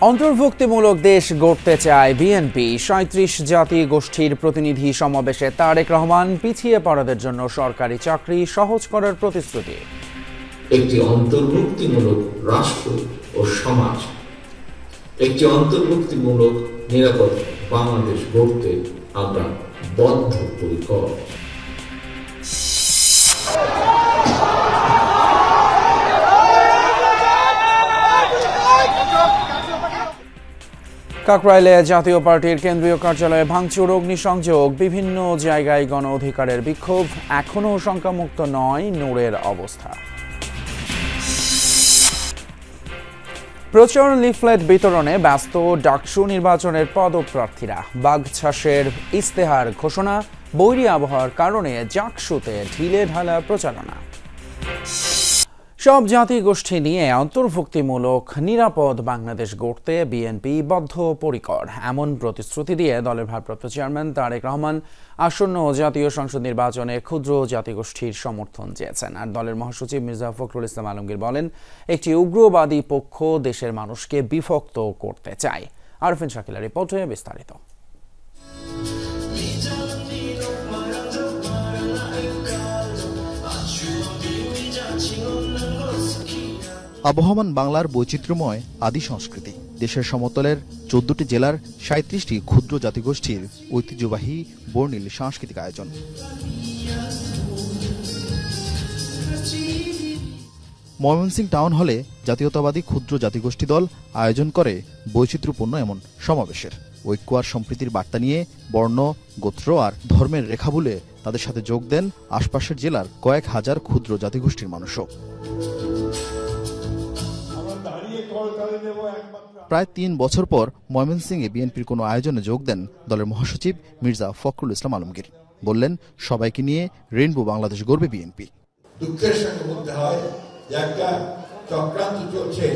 অন্তর্ভুক্তিমূলক দেশ গড়তে চায় বিএনপি। সাঁত্রিশ জাতি গোষ্ঠীর প্রতিনিধি সমাবেশে তারেক রহমান পিছিয়ে পড়াদের জন্য সরকারি চাকরি সহজ করার প্রতিশ্রুতি। একটি অন্তর্ভুক্তিমূলক রাষ্ট্র ও সমাজ। একটি অন্তর্ভুক্তিমূলক নিরাপদ বাংলাদেশ গড়তে আমরা বদ্ধপরিকর। কাকরাইলে জাতীয় পার্টির কেন্দ্রীয় কার্যালয়ে ভাঙচুর, অগ্নিসংযোগ, বিভিন্ন জায়গায় গণ অধিকারের বিক্ষোভ, এখনও শঙ্কামুক্ত নয় নূরের অবস্থা। প্রচার লিফলেট বিতরণে ব্যস্ত ডাকসু নির্বাচনের পদপ্রার্থীরা, বাগছাসের ইস্তেহার ঘোষণা, বৈরী আবহাওয়ার কারণে জাকসুতে ঢিলে ঢালা প্রচারণা। সব জাতি গোষ্ঠী নিয়ে অন্তর্ভুক্তিমূলক নিরাপদ বাংলাদেশ গড়তে বিএনপি বদ্ধপরিকর। এমন প্রতিশ্রুতি দিয়ে দলের ভারপ্রাপ্ত চেয়ারম্যান তারেক রহমান আসন্ন জাতীয় সংসদ নির্বাচনে ক্ষুদ্র জাতিগোষ্ঠীর সমর্থন চেয়েছেন। আর দলের মহাসচিব মির্জা ফখরুল ইসলাম আলমগীর বলেন, একটি উগ্রবাদী পক্ষ দেশের মানুষকে বিভক্ত করতে চায়। আরফিন শাকিলা রিপোর্টে বিস্তারিত। আবহমান বাংলার বৈচিত্র্যময় আদি সংস্কৃতি। দেশের সমতলের চোদ্দটি জেলার সাঁত্রিশটি ক্ষুদ্র জাতিগোষ্ঠীর ঐতিহ্যবাহী বর্ণিল সাংস্কৃতিক আয়োজন। ময়মনসিং টাউন হলে জাতীয়তাবাদী ক্ষুদ্র জাতিগোষ্ঠী দল আয়োজন করে বৈচিত্র্যপূর্ণ এমন সমাবেশের। ঐক্য আর সম্প্রীতির বার্তা নিয়ে বর্ণ, গোত্র আর ধর্মের রেখা বলে তাদের সাথে যোগ দেন আশপাশের জেলার কয়েক হাজার ক্ষুদ্র জাতিগোষ্ঠীর মানুষও। প্রায় তিন বছর পর ময়মনসিংহে বিএনপির কোনো আয়োজনে যোগ দেন দলের মহাসচিব মির্জা ফখরুল ইসলাম আলমগীর। বললেন, সবাইকে নিয়ে রেইনবো বাংলাদেশ গড়বে বিএনপি। দুঃখের সঙ্গে বলতে হয় যে একটা চক্রান্ত চলছে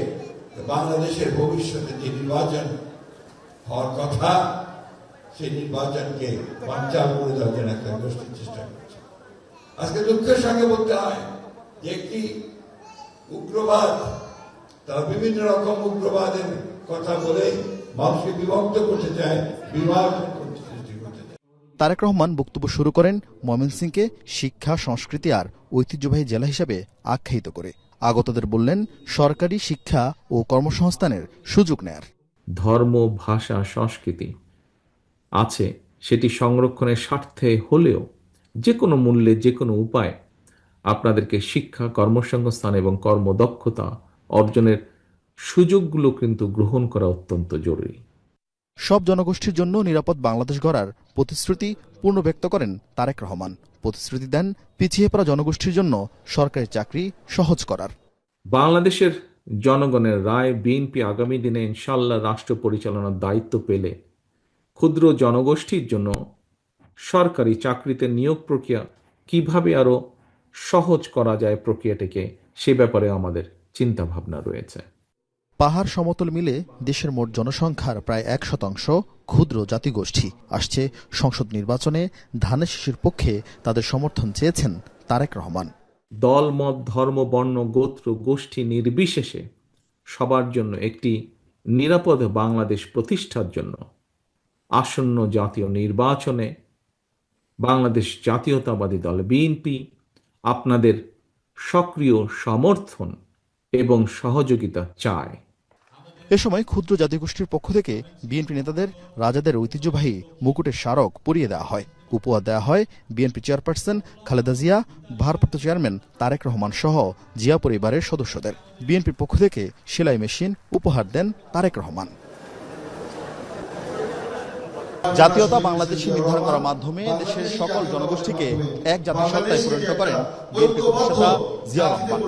বাংলাদেশের ভবিষ্যতে যে নির্বাচন হওয়ার কথা, সেই নির্বাচনকে বাঞ্চাল করে দেওয়ার জন্য একটা গোষ্ঠীর চেষ্টা করছে। আজকে দুঃখের সঙ্গে বলতে হয় যে একটি উগ্রবাদ, তারা বিভিন্ন রকম উগ্রবাদের কথা বলে মানুষকে বিভক্ত করতে চায় চায়। তারেক রহমান বক্তব্য শুরু করেন ময়মনসিংকে শিক্ষা সংস্কৃতি আর ঐতিহ্যবাহী জেলা হিসাবে আখ্যায়িত করে। আগতদের বললেন সরকারি শিক্ষা ও কর্মসংস্থানের সুযোগ নেয়ার। ধর্ম ভাষা সংস্কৃতি আছে সেটি সংরক্ষণের স্বার্থে হলেও যে কোনো মূল্যে যে কোনো উপায় আপনাদেরকে শিক্ষা কর্মসংস্থান এবং কর্মদক্ষতা অর্জনের সুযোগগুলো কিন্তু গ্রহণ করা অত্যন্ত জরুরি। সব জনগোষ্ঠীর জন্য নিরাপদ বাংলাদেশ গড়ার প্রতিশ্রুতি পূর্ণ ব্যক্ত করেন তারেক রহমান। প্রতিশ্রুতি দেন পিছিয়ে পড়া জনগোষ্ঠীর জন্য সরকারি চাকরি সহজ করার। বাংলাদেশের জনগণের রায় বিএনপি আগামী দিনে ইনশাল্লাহ রাষ্ট্র পরিচালনার দায়িত্ব পেলে ক্ষুদ্র জনগোষ্ঠীর জন্য সরকারি চাকরিতে নিয়োগ প্রক্রিয়া কীভাবে আরও সহজ করা যায় প্রক্রিয়াটিকে সে ব্যাপারে আমাদের চিন্তাভাবনা রয়েছে। পাহাড় সমতল মিলে দেশের মোট জনসংখ্যার প্রায় এক শতাংশ ক্ষুদ্র জাতিগোষ্ঠী। আসছে সংসদ নির্বাচনে ধানের শিশুর পক্ষে তাদের সমর্থন চেয়েছেন তারেক রহমান। দল, মত, ধর্ম, বর্ণ, গোত্র, গোষ্ঠী নির্বিশেষে সবার জন্য একটি নিরাপদ বাংলাদেশ প্রতিষ্ঠার জন্য আসন্ন জাতীয় নির্বাচনে বাংলাদেশ জাতীয়তাবাদী দল বিএনপি আপনাদের সক্রিয় সমর্থন এবং সহযোগিতা চায়। এ সময় ক্ষুদ্র জাতিগোষ্ঠীর পক্ষ থেকে বিএনপি নেতাদের, রাজাদের ঐতিহ্যবাহী মুকুটের স্মারক পরিয়ে দেওয়া হয়। উপহার দেওয়া হয় বিএনপি চেয়ারপারসন খালেদা জিয়া, ভারপ্রাপ্ত চেয়ারম্যান তারেক রহমান সহ জিয়া পরিবারের সদস্যদের। বিএনপির পক্ষ থেকে সেলাই মেশিন উপহার দেন তারেক রহমান। জাতীয়তা বাংলাদেশী নির্ধারণ করার মাধ্যমে দেশের সকল জনগোষ্ঠীকে এক জাতীয় সত্তায় পরিণত করেন জিয়া রহমান।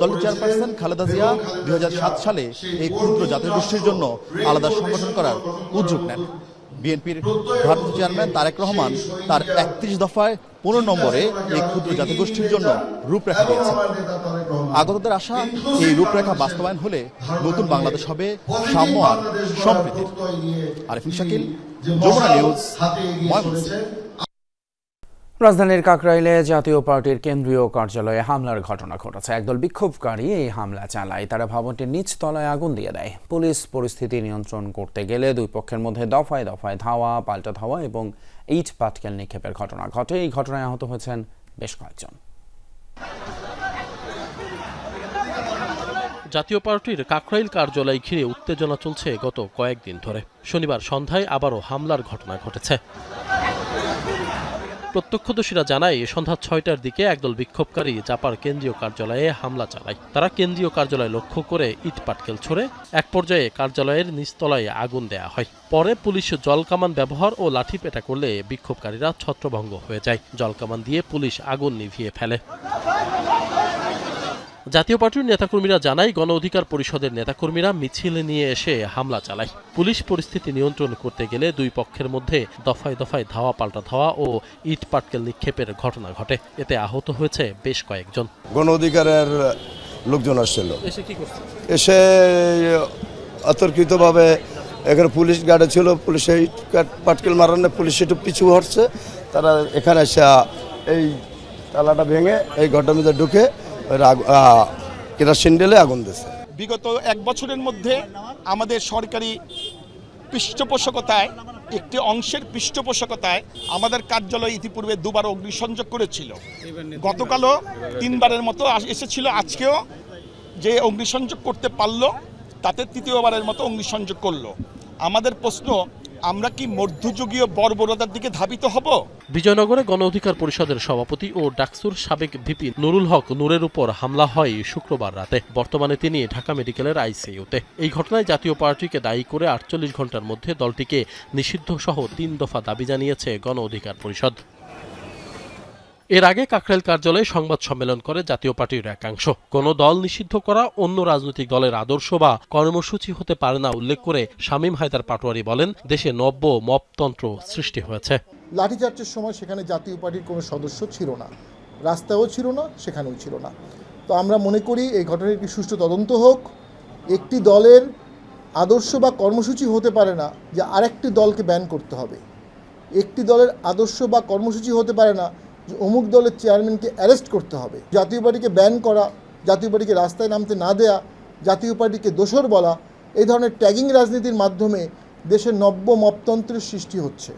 দলের চেয়ারপারসন খালেদা জিয়া দু হাজার সাত সালে এই ক্ষুদ্র জাতিগোষ্ঠীর জন্য আলাদা সংগঠন করার উদ্যোগ নেন। বিএনপির ভারপ্রাপ্ত চেয়ারম্যান তারেক রহমান তার একত্রিশ দফায় পনেরো নম্বরে এই ক্ষুদ্র জাতিগোষ্ঠীর জন্য রূপরেখা দিয়েছেন। আগতদের আশা, এই রূপরেখা বাস্তবায়ন হলে নতুন বাংলাদেশ হবে সাম্য আর সম্প্রীতির আরিফিন শাকিল যমুনা নিউজ রাজধানীর কাকরাইলে জাতীয় পার্টির কেন্দ্রীয় কার্যালয়ে হামলার ঘটনা ঘটেছে। একদল বিক্ষোভকারী এই হামলা চালায়। তারা ভবনটির নিচ তলায় আগুন দিয়ে দেয়। পুলিশ পরিস্থিতি নিয়ন্ত্রণ করতে গেলে দুই পক্ষের মধ্যে দফায় দফায় ধাওয়া পাল্টা ধাওয়া এবং ইট পাটকেল নিক্ষেপের ঘটনা ঘটে। এই ঘটনায় আহত হয়েছেন বেশ কয়েকজন। জাতীয় পার্টির কাকরাইল কার্যালয় ঘিরে উত্তেজনা চলছে গত কয়েকদিন ধরে। শনিবার সন্ধ্যায় আবারও হামলার ঘটনা ঘটেছে। প্রত্যক্ষদর্শীরা জানায়, সন্ধ্যা ছয়টার দিকে একদল বিক্ষোভকারী জাপার কেন্দ্রীয় কার্যালয়ে হামলা চালায়। তারা কেন্দ্রীয় কার্যালয় লক্ষ্য করে ইট পাটকেল ছড়ে এক পর্যায়ে কার্যালয়ের নিচতলায় আগুন দেয়া হয়। পরে পুলিশ জলকামান ব্যবহার ও লাঠি পেটা করলে বিক্ষোভকারীরা ছত্রভঙ্গ হয়ে যায়। জলকামান দিয়ে পুলিশ আগুন নিভিয়ে ফেলে। জাতীয় পার্টির নেতাকর্মীরা জানায় গণ অধিকার পরিষদের নেতাকর্মীরা মিছিল নিয়ে এসে হামলা চালায়। পুলিশ পরিস্থিতি নিয়ন্ত্রণ করতে গেলে দুই পক্ষের মধ্যে দফায় দফায় ধাওয়া পাল্টা ধাওয়া ও ইট পাটকেল নিক্ষেপের ঘটনা ঘটে। এতে আহত হয়েছে বেশ কয়েকজন। গণ অধিকারের লোকজন আসছিল। এসে কি করছে? অতর্কিতভাবে এখানে পুলিশ গার্ডে ছিল পুলিশে ইট পাটকেল মারানো পুলিশ একটু পিছু হটছে। তারা এখানে এসে এই তালাটা ভেঙে এই মধ্যে ঢুকে কেরোসিন আগুন দিয়েছে। বিগত এক বছরের মধ্যে আমাদের সরকারি পৃষ্ঠপোষকতায়, একটি অংশের পৃষ্ঠপোষকতায় আমাদের কার্যালয় ইতিপূর্বে দুবার অগ্নিসংযোগ করেছিল। গতকালও তিনবারের মতো এসেছিল। আজকেও যে অগ্নিসংযোগ করতে পারল, তাতে তৃতীয়বারের মতো অগ্নিসংযোগ করল। আমাদের প্রশ্ন আমরা কি মধ্যযুগীয় বর্বরতার দিকে ধাবিত হব? বিজয়নগরে গণ অধিকার পরিষদের সভাপতি ও ডাকসুর সাবেক ভিপি নুরুল হক নূরের উপর হামলা হয় শুক্রবার রাতে। বর্তমানে তিনি ঢাকা মেডিকেলের আইসিইউতে। এই ঘটনায় জাতীয় পার্টিকে দায়ী করে আটচল্লিশ ঘণ্টার মধ্যে দলটিকে নিষিদ্ধ সহ তিন দফা দাবি জানিয়েছে গণ অধিকার পরিষদ। এর আগে কাকরাইল কার্যালয়ে সংবাদ সম্মেলন করে জাতীয় পার্টির একাংশ। কোন দল নিষিদ্ধ করা অন্য রাজনৈতিক দলের আদর্শ বা কর্মসূচি হতে পারে না উল্লেখ করে শামীম হায়দার পাটোয়ারি বলেন, দেশে নব্য মপতন্ত্র সৃষ্টি হয়েছে। লাঠিচার্জের সময় সেখানে জাতীয় পার্টির কোনো সদস্য ছিল না। রাস্তাও ছিল না, সেখানেও ছিল না। তো আমরা মনে করি এই ঘটনার একটি সুষ্ঠু তদন্ত হোক। একটি দলের আদর্শ বা কর্মসূচি হতে পারে না যে আরেকটি দলকে ব্যান করতে হবে। একটি দলের আদর্শ বা কর্মসূচি হতে পারে না যে অমুক দলের চেয়ারম্যানকে অ্যারেস্ট করতে হবে, জাতীয় পার্টিকে ব্যান করা, জাতীয় পার্টিকে রাস্তায় নামতে না দেয়া, জাতীয় পার্টিকে দোষর বলা, এই ধরনের ট্যাগিং রাজনীতির মাধ্যমে দেশে নব্য মপতন্ত্রের সৃষ্টি হচ্ছে।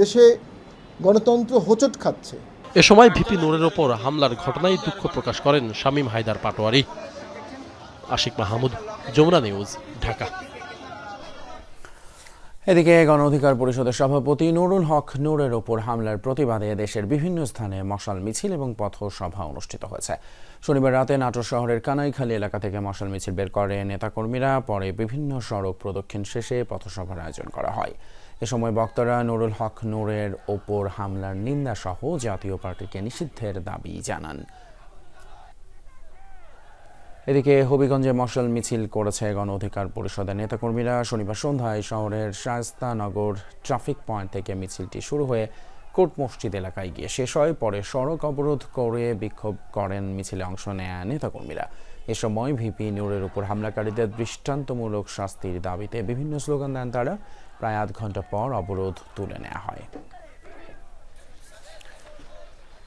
দেশে গণতন্ত্র হোঁচট খাচ্ছে। এ সময় ভিপি নূরের ওপর হামলার ঘটনায় দুঃখ প্রকাশ করেন শামীম হায়দার পাটোয়ারি। আশিক মাহমুদ, যমুনা নিউজ, ঢাকা। এদিকে গণ অধিকার পরিষদের সভাপতি নুরুল হক নূরের ওপর হামলার প্রতিবাদে দেশের বিভিন্ন স্থানে মশাল মিছিল এবং পথসভা অনুষ্ঠিত হয়েছে। শনিবার রাতে নাটোর শহরের কানাইখালী এলাকা থেকে মশাল মিছিল বের করে নেতাকর্মীরা, পরে বিভিন্ন সড়ক প্রদক্ষিণ শেষে পথসভার আয়োজন করা হয়। এ সময় বক্তারা নুরুল হক নূরের ওপর হামলার নিন্দা সহ জাতীয় পার্টিকে নিষিদ্ধের দাবি জানান। এদিকে হবিগঞ্জে মশাল মিছিল করেছে গণ অধিকার পরিষদের নেতাকর্মীরা। শনিবার সন্ধ্যায় শহরের শায়স্তানগর ট্রাফিক পয়েন্ট থেকে মিছিলটি শুরু হয়ে কোর্ট মসজিদ এলাকায় গিয়ে শেষ হয়। পরে সড়ক অবরোধ করে বিক্ষোভ করেন মিছিলে অংশ নেয় নেতাকর্মীরা। এ সময় ভিপি নূরের উপর হামলাকারীদের দৃষ্টান্তমূলক শাস্তির দাবিতে বিভিন্ন স্লোগান দেন তারা। প্রায় আধ ঘণ্টা পর অবরোধ তুলে নেওয়া হয়।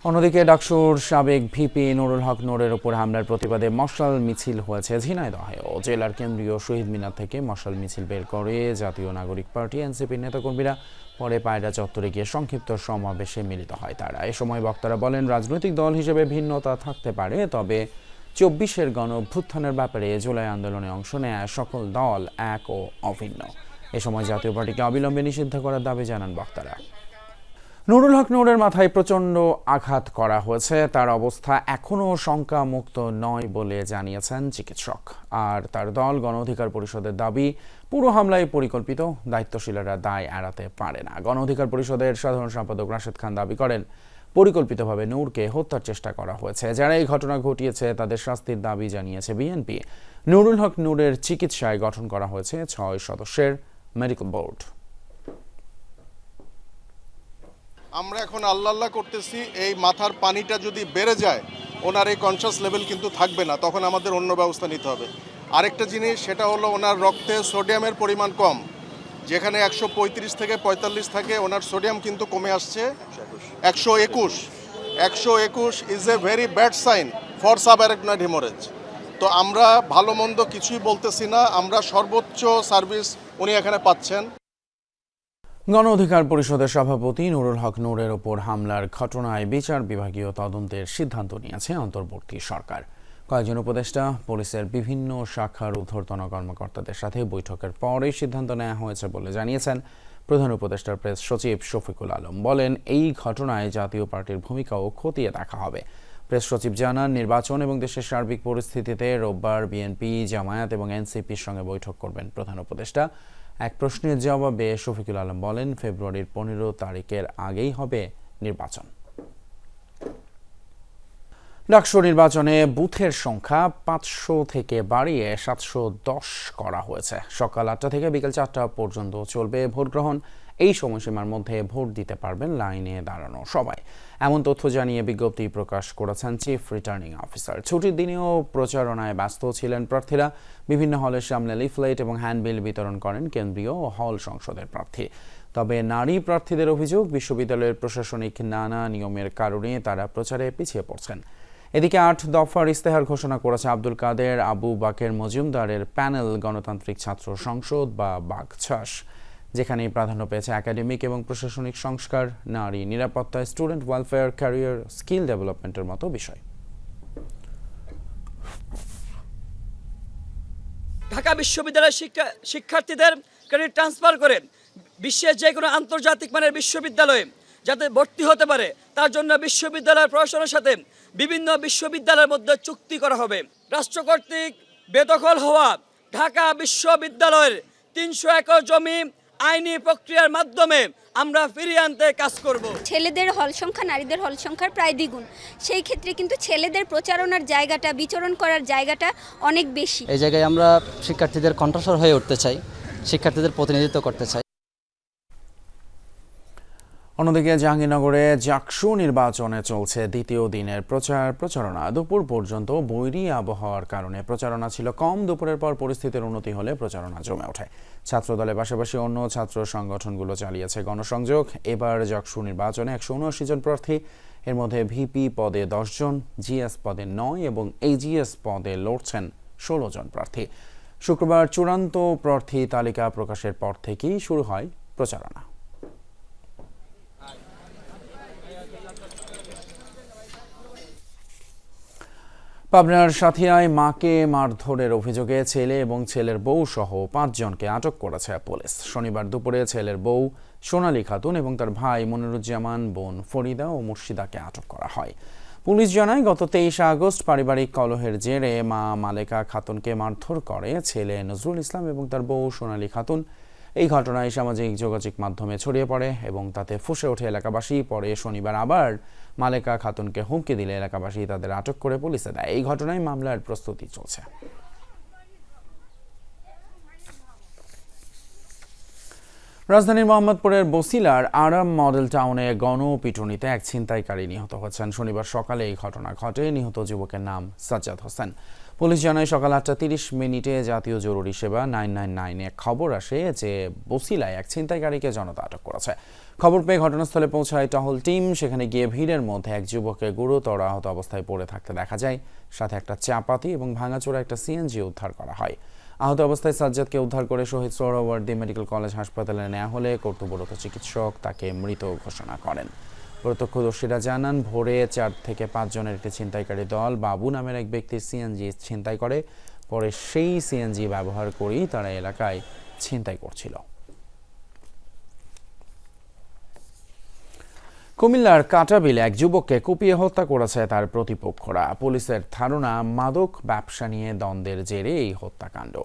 অন্যদিকে ডাকসুর সাবেক ভিপি নুরুল হক নূরের উপর হামলার প্রতিবাদে মশাল মিছিল হয়েছে ঝিনাইদহেও জেলার কেন্দ্রীয় শহীদ মিনার থেকে মশাল মিছিল বের করে জাতীয় নাগরিক পার্টি, এনসিপির নেতাকর্মীরা পরে পায়রা চত্বরে গিয়ে সংক্ষিপ্ত সমাবেশে মিলিত হয় তারা। এ সময় বক্তারা বলেন, রাজনৈতিক দল হিসেবে ভিন্নতা থাকতে পারে, তবে চব্বিশের গণ অভ্যুত্থানের ব্যাপারে জুলাই আন্দোলনে অংশ নেয় সকল দল এক ও অভিন্ন। এ সময় জাতীয় পার্টিকে অবিলম্বে নিষিদ্ধ করার দাবি জানান বক্তারা। নুরুল হক নূরের মাথায় প্রচণ্ড আঘাত করা হয়েছে। তার অবস্থা এখনও শঙ্কামুক্ত নয় বলে জানিয়েছেন চিকিৎসক। আর তার দল গণ অধিকার পরিষদের দাবি, পুরো হামলায় পরিকল্পিত, দায়িত্বশীলেরা দায় এড়াতে পারে না। গণ অধিকার পরিষদের সাধারণ সম্পাদক রাশেদ খান দাবি করেন, পরিকল্পিতভাবে নূরকে হত্যার চেষ্টা করা হয়েছে। যারা এই ঘটনা ঘটিয়েছে, তাদের শাস্তির দাবি জানিয়েছে বিএনপি। নুরুল হক নূরের চিকিৎসায় গঠন করা হয়েছে ছয় সদস্যের মেডিকেল বোর্ড। আমরা এখন আল্লাহ আল্লাহ করতেছি, এই মাথার পানিটা যদি বেড়ে যায়, ওনার এই কনসাস লেভেল কিন্তু থাকবে না, তখন আমাদের অন্য ব্যবস্থা নিতে হবে। আরেকটা জিনিস, সেটা হলো ওনার রক্তে সোডিয়ামের পরিমাণ কম, যেখানে একশো পঁয়ত্রিশ থেকে পঁয়তাল্লিশ থাকে, ওনার সোডিয়াম কিন্তু কমে আসছে। একশো একুশ একশো একুশ is a very bad sign for sub haemorrhage তো আমরা ভালো মন্দ কিছুই বলতেছি না, আমরা সর্বোচ্চ সার্ভিস উনি এখানে পাচ্ছেন। গণ অধিকার পরিষদের সভাপতি নুরুল হক নূরের ওপর হামলার ঘটনায় বিচার বিভাগীয় তদন্তের সিদ্ধান্ত নিয়েছে অন্তর্বর্তী সরকার। কয়েকজন উপদেষ্টা, পুলিশের বিভিন্ন শাখার ঊর্ধ্বতন কর্মকর্তাদের সাথে বৈঠকের পর এই সিদ্ধান্ত নেওয়া হয়েছে বলে জানিয়েছেন প্রধান উপদেষ্টার প্রেস সচিব শফিকুল আলম। বলেন, এই ঘটনায় জাতীয় পার্টির ভূমিকাও খতিয়ে দেখা হবে। প্রেস সচিব জানান, নির্বাচন এবং দেশের সার্বিক পরিস্থিতিতে রোববার বিএনপি, জামায়াত এবং এনসিপির সঙ্গে বৈঠক করবেন প্রধান উপদেষ্টা। এক প্রশ্নের জবাবে শফিকুল আলম বলেন, ফেব্রুয়ারির পনেরো তারিখের আগেই হবে নির্বাচন। ডাকসু নির্বাচনে বুথের সংখ্যা পাঁচশো থেকে বাড়িয়ে সাতশো দশ করা হয়েছে। সকাল আটটা থেকে বিকেল চারটা পর্যন্ত চলবে ভোট গ্রহণ এই সময়সীমার মধ্যে ভোট দিতে পারবেন লাইনে দাঁড়ানো সবাই। এমন তথ্য জানিয়ে বিজ্ঞপ্তি প্রকাশ করেছেন চিফ রিটার্নিং অফিসার ছুটির দিনেও প্রচারণায় ব্যস্ত ছিলেন প্রার্থীরা। বিভিন্ন হলের সামনে লিফলেট এবং হ্যান্ডবিল বিতরণ করেন কেন্দ্রীয় হল সংসদের প্রার্থী। তবে নারী প্রার্থীদের অভিযোগ, বিশ্ববিদ্যালয়ের প্রশাসনিক নানা নিয়মের কারণে তারা প্রচারে পিছিয়ে পড়ছেন। এদিকে আট দফার ইস্তেহার ঘোষণা করেছে আব্দুল কাদের, আবু বাকের মজুমদারের প্যানেল গণতান্ত্রিক ছাত্র সংসদ বা বাগছাস। যেখানে প্রাধান্য পেয়েছে একাডেমিক এবং প্রশাসনিক সংস্কার, নারী নিরাপত্তা স্টুডেন্ট ওয়েলফেয়ার ক্যারিয়ার স্কিল ডেভেলপমেন্টের মতো বিষয়। ঢাকা বিশ্ববিদ্যালয়ের শিক্ষা, শিক্ষার্থীদের ক্রেডিট ট্রান্সফার করে বিশ্বের যে কোনো আন্তর্জাতিক মানের বিশ্ববিদ্যালয়ে যাতে ভর্তি হতে পারে, তার জন্য বিশ্ববিদ্যালয়ের প্রশাসনের সাথে বিভিন্ন বিশ্ববিদ্যালয়ের মধ্যে চুক্তি করা হবে। রাষ্ট্র কর্তৃক বেদখল হওয়া ঢাকা বিশ্ববিদ্যালয়ের তিনশো একর জমি আইনি প্রক্রিয়ার মাধ্যমে আমরা ফিরিয়ে আনতে কাজ করব। ছেলেদের হল সংখ্যা নারীদের হল সংখ্যার প্রায় দ্বিগুণ। সেই ক্ষেত্রে কিন্তু ছেলেদের প্রচারণার জায়গাটা বিচরণ করার জায়গাটা অনেক বেশি। এই জায়গায় আমরা শিক্ষার্থীদের কণ্ঠস্বর হয়ে উঠতে চাই শিক্ষার্থীদের প্রতিনিধিত্ব করতে চাই। অন্যদিকে জাহাঙ্গীরনগরে জাকসু নির্বাচনে চলছে দ্বিতীয় দিনের প্রচার প্রচারণা। দুপুর পর্যন্ত বৈরী আবহাওয়ার কারণে প্রচারণা ছিল কম। দুপুরের পর পরিস্থিতির উন্নতি হলে প্রচারণা জমে ওঠে। ছাত্রদলের পাশাপাশি অন্য ছাত্র সংগঠনগুলো চালিয়েছে গণসংযোগ। এবার জাকসু নির্বাচনে একশো উনআশি জন প্রার্থী। এর মধ্যে ভিপি পদে দশ জন, জিএস পদে নয় এবং এজিএস পদে লড়ছেন ষোলো জন প্রার্থী। শুক্রবার চূড়ান্ত প্রার্থী তালিকা প্রকাশের পর থেকেই শুরু হয় প্রচারণা। পাবনার সাথিয়ায় মাকে মারধরের অভিযোগে ছেলে এবং ছেলের বউ সহ পাঁচজনকে আটক করেছে পুলিশ। শনিবার দুপুরে ছেলের বউ সোনালী খাতুন এবং তার ভাই মনিরুজ্জামান বোন ফরিদা ও মুর্শিদাকে আটক করা হয়। পুলিশ জানায়, গত তেইশে আগস্ট পারিবারিক কলহের জেরে মা মালেকা খাতুনকে মারধর করে ছেলে নজরুল ইসলাম এবং তার বউ সোনালী খাতুন এই ঘটনায় সামাজিক যোগাযোগ মাধ্যমে ছড়িয়ে পড়ে এবং তাতে ফুসে ওঠে এলাকাবাসী। পরে শনিবার আবার মালেকা খাতুনকে হুমকি দিলে এলাকাবাসী তাদের আটক করে পুলিশে দেয়। এই ঘটনায় মামলার প্রস্তুতি চলছে। রাজধানীর মোহাম্মদপুরের বসিলার আরাম মডেল টাউনে গণপিটুনিতে এক ছিনতাইকারী নিহত হচ্ছেন। শনিবার সকালে এই ঘটনা ঘটে। নিহত যুবকের নাম সাজ্জাদ হোসেন। পুলিশ জানায় সকাল আটটা তিরিশ মিনিটে জাতীয় জরুরি সেবা নাইন নাইন নাইনে খবর আসে যে বসিলায় এক ছিনতাইকারীকে জনতা আটক করেছে। খবর পেয়ে ঘটনাস্থলে পৌঁছায় টহল টিম। সেখানে গিয়ে ভিড়ের মধ্যে এক যুবককে গুরুতর আহত অবস্থায় পড়ে থাকতে দেখা যায়। সাথে একটা চাপাতি এবং ভাঙাচোরা একটা সিএনজি উদ্ধার করা হয়। আহত অবস্থায় সাজ্জাদকে উদ্ধার করে শহীদ সোহরাওয়ার্দী মেডিকেল কলেজ হাসপাতালে নেওয়া হলে কর্তব্যরত চিকিৎসক তাকে মৃত ঘোষণা করেন। প্রত্যক্ষদর্শীরা জানান, ভোরে চার থেকে পাঁচজনের একটি ছিনতাইকারী দল বাবু নামের এক ব্যক্তি সিএনজি ছিনতাই করে, পরে সেই সিএনজি ব্যবহার করেই তারা এলাকায় ছিনতাই করছিল। কুমিল্লার কাটাবিলে এক যুবককে কুপিয়ে হত্যা করেছে তার প্রতিপক্ষরা। পুলিশের ধারণা, মাদক ব্যবসা নিয়ে দ্বন্দ্বের জেরে এই হত্যাকাণ্ড।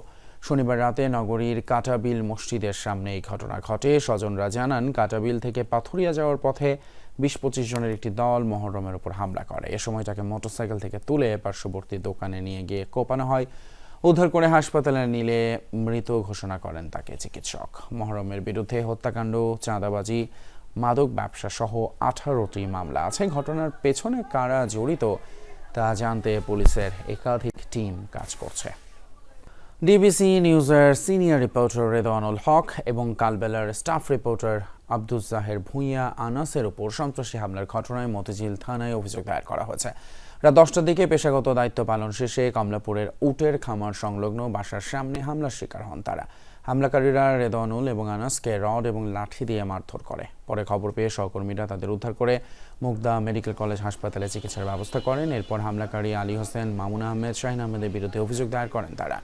শনিবার রাতে নগরীর কাটাবিল মসজিদের সামনে এই ঘটনা ঘটে। স্বজনরা জানান, কাটাবিল থেকে পাথুরিয়া যাওয়ার পথে বিশ পঁচিশ জনের একটি দল মহরমের উপর হামলা করে। এ সময় তাকে মোটরসাইকেল থেকে তুলে পার্শ্ববর্তী দোকানে নিয়ে গিয়ে কোপানো হয়। উদ্ধার করে হাসপাতালে নিলে মৃত ঘোষণা করেন তাকে চিকিৎসক। মহরমের বিরুদ্ধে হত্যাকাণ্ড, চাঁদাবাজি মাদক ব্যবসা সহ আঠারোটি মামলা আছে। ঘটনার পেছনে কারা জড়িত তা জানতে পুলিশের একাধিক টিম কাজ করছে। ডিবিসি নিউজের সিনিয়র রিপোর্টার রেদওয়ানুল হক এবং কালবেলার স্টাফ রিপোর্টার আব্দুল জাহের ভূঁইয়া আনাসের উপর সন্ত্রাসী হামলার ঘটনায় মতিঝিল থানায় অভিযোগ দায়ের করা হয়েছে। রাত দশটার দিকে পেশাগত দায়িত্ব পালন শেষে কমলাপুরের উটের খামার সংলগ্ন বাসার সামনে হামলার শিকার হন তারা। হামলাকারীরা রেদনুল এবং আনাসকে রড এবং লাঠি দিয়ে মারধর করে। পরে খবর পেয়ে সহকর্মীরা তাদের উদ্ধার করে মুগদা মেডিকেল কলেজ হাসপাতালে চিকিৎসার ব্যবস্থা করেন। এরপর হামলাকারী আলী হোসেন, মামুন আহমেদ, শাহিন আহমেদের বিরুদ্ধে অভিযোগ দায়ের করেন তারা।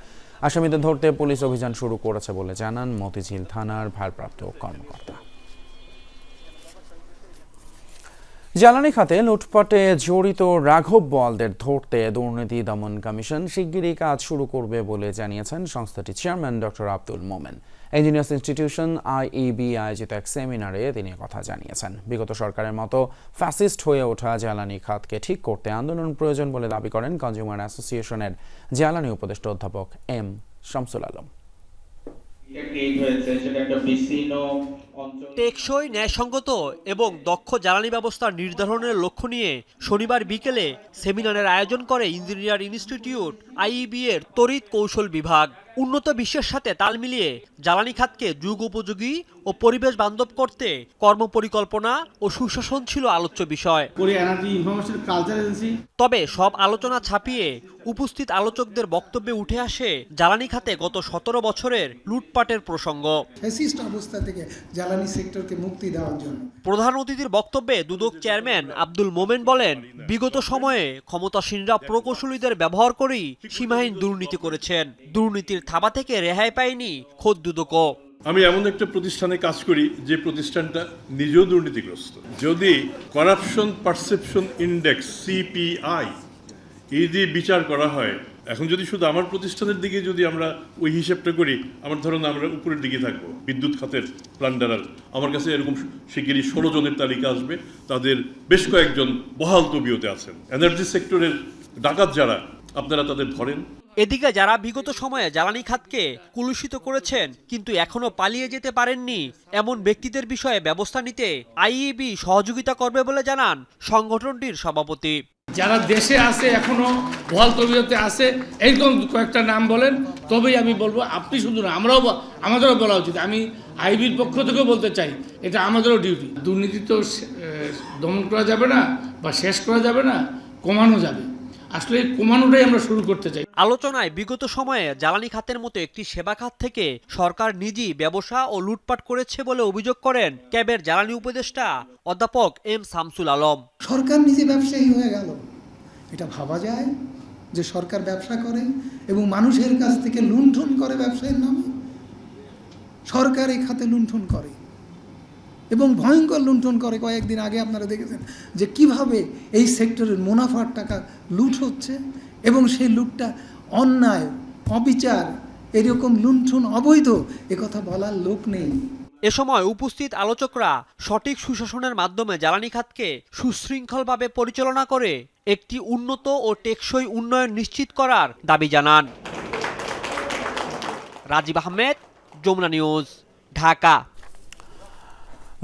আসামিদের ধরতে পুলিশ অভিযান শুরু করেছে বলে জানান মতিঝিল থানার ভারপ্রাপ্ত কর্মকর্তা। জ্বালানি খাতে লুটপাটে জড়িত রাঘব বলদের ধরতে দুর্নীতি দমন কমিশন শিগগিরই কাজ শুরু করবে বলে জানিয়েছেন সংস্থাটির chairman doctor Abdul Momen. Engineers institution IEB আয়োজিত এক সেমিনারে তিনি কথা জানিয়েছেন। বিগত সরকারের মতো ফ্যাসিস্ট হয়ে ওঠা জ্বালানি খাতকে ঠিক করতে আন্দোলন প্রয়োজন বলে দাবি করেন কনজিউমার অ্যাসোসিয়েশনের জ্বালানি উপদেষ্টা অধ্যাপক এম শামসুল আলম। ক্রিয়েট হয়েছে সেটা একটা বিস্তীর্ণ টেকসই ন্যায়সঙ্গত এবং দক্ষ জ্বালানি ব্যবস্থা নির্ধারণের লক্ষ্য নিয়ে শনিবার বিকেলে সেমিনারের আয়োজন করে ইঞ্জিনিয়ার ইনস্টিটিউট আইইবি এর তড়িৎ কৌশল বিভাগ। উন্নত বিশ্বের সাথে তাল মিলিয়ে জ্বালানি খাতকে যুগ উপযোগী ও পরিবেশ বান্ধব করতে কর্মপরিকল্পনা ও সুশাসন ছিল আলোচ্য বিষয়। তবে সব আলোচনা ছাপিয়ে উপস্থিত আলোচকদের বক্তব্যে উঠে আসে জ্বালানি খাতে গত সতেরো বছরের লুটপাটের প্রসঙ্গ। ফ্যাসিস্ট অবস্থা থেকে জ্বালানি সেক্টরকে মুক্তি দেওয়ার জন্য। প্রধান অতিথির বক্তব্যে দুদক চেয়ারম্যান আব্দুল মোমেন বলেন বিগত সময়ে ক্ষমতাসীনরা প্রকৌশলীদের ব্যবহার করেই সীমাহীন দুর্নীতি করেছেন। দুর্নীতির থাবা থেকে রেহাই পায়নি খোদ দুদকও। আমি এমন একটা প্রতিষ্ঠানে কাজ করি যে প্রতিষ্ঠানটা নিজেও দুর্নীতিগ্রস্ত। যদি করাপশন পারসেপশন ইন্ডেক্স সিপিআই এই দিয়ে বিচার করা হয় এখন যদি শুধু আমার প্রতিষ্ঠানের দিকে যদি আমরা ওই হিসেবটা করি, আমার ধরুন আমরা উপরের দিকে থাকব, বিদ্যুৎ খাতের প্লান্ডারার আমার কাছে এরকম শিগগিরই ষোলো জনের তালিকা আসবে, তাদের বেশ কয়েকজন বহাল তবিয়তে আছেন। এনার্জি সেক্টরের ডাকাত যারা, আপনারা তাদের ধরেন। এদিকে যারা বিগত সময়ে জ্বালানি খাতকে কুলুষিত করেছেন, কিন্তু এখনও পালিয়ে যেতে পারেননি, এমন ব্যক্তিদের বিষয়ে ব্যবস্থা নিতে আইইবি সহযোগিতা করবে বলে জানান সংগঠনটির সভাপতি। যারা দেশে আছে, এখনও বহাল তবিয়তে আছে, এইরকম কয়েকটা নাম বলেন, তবেই আমি বলব, আপনি শুধু না, আমরাও আমাদেরও বলা উচিত। আমি আইবির পক্ষ থেকেও বলতে চাই, এটা আমাদেরও ডিউটি দুর্নীতি তো দমন করা যাবে না বা শেষ করা যাবে না, কমানো যাবে। আসলে কমানোটাই আমরা শুরু করতে চাই। আলোচনায় বিগত সময়ে জ্বালানি খাতের মতো একটি সেবা খাত থেকে সরকার নিজেই ব্যবসা ও লুটপাট করেছে বলে অভিযোগ করেন ক্যাবের জ্বালানি উপদেষ্টা অধ্যাপক এম শামসুল আলম। সরকার নিজে ব্যবসায়ী হয়ে গেল। এটা ভাবা যায় যে সরকার ব্যবসা করে এবং মানুষের কাছ থেকে লুণ্ঠন করে ব্যবসায়ীর নামে। সরকার এই খাতে লুণ্ঠন করে। এবং ভয়ঙ্কর লুণ্ঠন করে কয়েকদিন আগে আপনারা দেখেছেন যে কীভাবে এই সেক্টরের মুনাফার টাকা লুট হচ্ছে এবং সেই লুটটা অন্যায়, অবিচার, এরকম লুণ্ঠন, অবৈধ কথা বলার লোক নেই। এ সময় উপস্থিত আলোচকরা সঠিক সুশাসনের মাধ্যমে জ্বালানি খাতকে সুশৃঙ্খলভাবে পরিচালনা করে একটি উন্নত ও টেকসই উন্নয়ন নিশ্চিত করার দাবি জানান। রাজীব আহমেদ, যমুনা নিউজ, ঢাকা।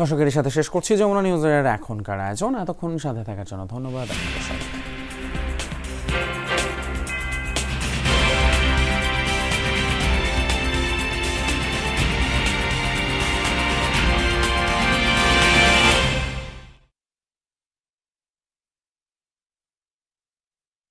দর্শকের সাথে শেষ করছি যমুনা নিউজের এখনকার আয়োজন এতক্ষণ সাথে থাকার জন্য ধন্যবাদ আপনাদের।